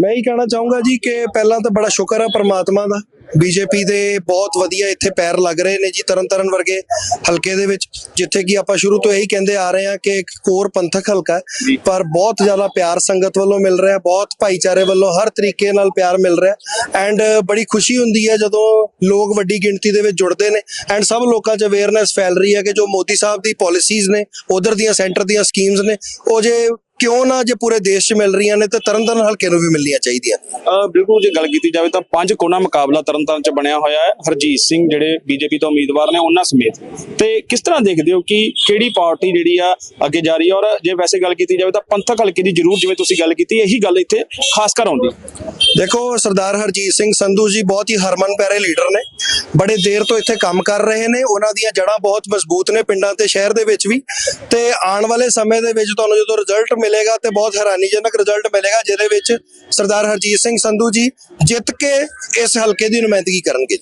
ਮੈਂ ਹੀ ਕਹਿਣਾ ਚਾਹੂੰਗਾ ਜੀ ਕਿ ਪਹਿਲਾਂ ਤਾਂ ਬੜਾ ਸ਼ੁਕਰ ਹੈ ਪ੍ਰਮਾਤਮਾ ਦਾ। ਬੀਜੇਪੀ ਦੇ ਬਹੁਤ ਵਧੀਆ ਇੱਥੇ ਪੈਰ ਲੱਗ ਰਹੇ ਨੇ ਜੀ ਤਰਨਤਾਰਨ ਵਰਗੇ ਹਲਕੇ ਦੇ ਵਿੱਚ ਜਿੱਥੇ ਕਿ ਆਪਾਂ ਸ਼ੁਰੂ ਤੋਂ ਇਹੀ ਕਹਿੰਦੇ ਆ ਰਹੇ ਹਾਂ ਕਿ ਇੱਕ ਕੋਰ ਪੰਥਕ ਹਲਕਾ ਹੈ ਪਰ ਬਹੁਤ ਜ਼ਿਆਦਾ ਪਿਆਰ ਸੰਗਤ ਵੱਲੋਂ ਮਿਲ ਰਿਹਾ ਬਹੁਤ ਭਾਈਚਾਰੇ ਵੱਲੋਂ ਹਰ ਤਰੀਕੇ ਨਾਲ ਪਿਆਰ ਮਿਲ ਰਿਹਾ ਐਂਡ ਬੜੀ ਖੁਸ਼ੀ ਹੁੰਦੀ ਹੈ ਜਦੋਂ ਲੋਕ ਵੱਡੀ ਗਿਣਤੀ ਦੇ ਵਿੱਚ ਜੁੜਦੇ ਨੇ। ਐਂਡ ਸਭ ਲੋਕਾਂ 'ਚ ਅਵੇਅਰਨੈਸ ਫੈਲ ਰਹੀ ਹੈ ਕਿ ਜੋ ਮੋਦੀ ਸਾਹਿਬ ਦੀ ਪਾਲਿਸੀਜ਼ ਨੇ ਉਧਰ ਦੀਆਂ ਸੈਂਟਰ ਦੀਆਂ ਸਕੀਮਸ ਨੇ ਉਹ ਜੇ ਕਿਉਂ ਨਾ ਜੇ ਪੂਰੇ ਦੇਸ਼ 'ਚ ਮਿਲ ਰਹੀਆਂ ਨੇ ਤੇ ਤਰਨਤਾਰਨ ਹਲਕੇ ਨੂੰ ਵੀ ਮਿਲਣੀਆਂ ਚਾਹੀਦੀਆਂ ਬਿਲਕੁਲ ਜੇ ਗੱਲ ਕੀਤੀ ਜਾਵੇ ਤਾਂ ਪੰਜ ਕੋਨਾ ਮੁਕਾਬਲਾ ਤਰਨਤਾਰਨ ਚ ਬਣਿਆ ਹੋਇਆ ਹੈ। ਹਰਜੀਤ ਸਿੰਘ ਜਿਹੜੇ ਬੀਜੇਪੀ ਤੋਂ ਉਮੀਦਵਾਰ ਨੇ ਉਹਨਾਂ ਸਮੇਤ। ਤੇ ਕਿਸ ਤਰ੍ਹਾਂ ਦੇਖਦੇ ਹੋ ਕਿ ਕਿਹੜੀ ਪਾਰਟੀ ਜਿਹੜੀ ਆ ਅੱਗੇ ਜਾ ਰਹੀ ਹੈ? ਔਰ ਜੇ ਵੈਸੇ ਗੱਲ ਕੀਤੀ ਜਾਵੇ ਤਾਂ ਪੰਥਕ ਹਲਕੇ ਦੀ ਜ਼ਰੂਰ ਜਿਵੇਂ ਤੁਸੀਂ ਗੱਲ ਕੀਤੀ ਇਹੀ ਗੱਲ ਇੱਥੇ ਖਾਸ ਕਰ ਆਉਂਦੀ। ਦੇਖੋ ਸਰਦਾਰ ਹਰਜੀਤ ਸਿੰਘ ਸੰਧੂ ਜੀ ਬਹੁਤ ਹੀ ਹਰਮਨ ਪਿਆਰੇ ਲੀਡਰ ਨੇ। ਬੜੇ ਦੇਰ ਤੋਂ ਇੱਥੇ ਕੰਮ ਕਰ ਰਹੇ ਨੇ, ਉਹਨਾਂ ਦੀਆਂ ਜੜ੍ਹਾਂ ਬਹੁਤ ਮਜ਼ਬੂਤ ਨੇ ਪਿੰਡਾਂ ਤੇ ਸ਼ਹਿਰ ਦੇ ਵਿੱਚ ਵੀ। ਤੇ ਆਉਣ ਵਾਲੇ ਸਮੇਂ ਦੇ ਵਿੱਚ ਤੁਹਾਨੂੰ ਜਦੋਂ ਰਿਜ਼ਲਟ ਮਿਲੇਗਾ ਤੇ ਬਹੁਤ ਹੈਰਾਨੀਜਨਕ ਰਿਜ਼ਲਟ ਮਿਲੇਗਾ, ਜਿਹਦੇ ਵਿੱਚ ਸਰਦਾਰ ਹਰਜੀਤ ਸਿੰਘ ਸੰਧੂ ਜੀ ਜਿੱਤ ਕੇ ਇਸ ਹਲਕੇ ਦੀ ਨੁਮਾਇੰਦਗੀ ਕਰਨਗੇ।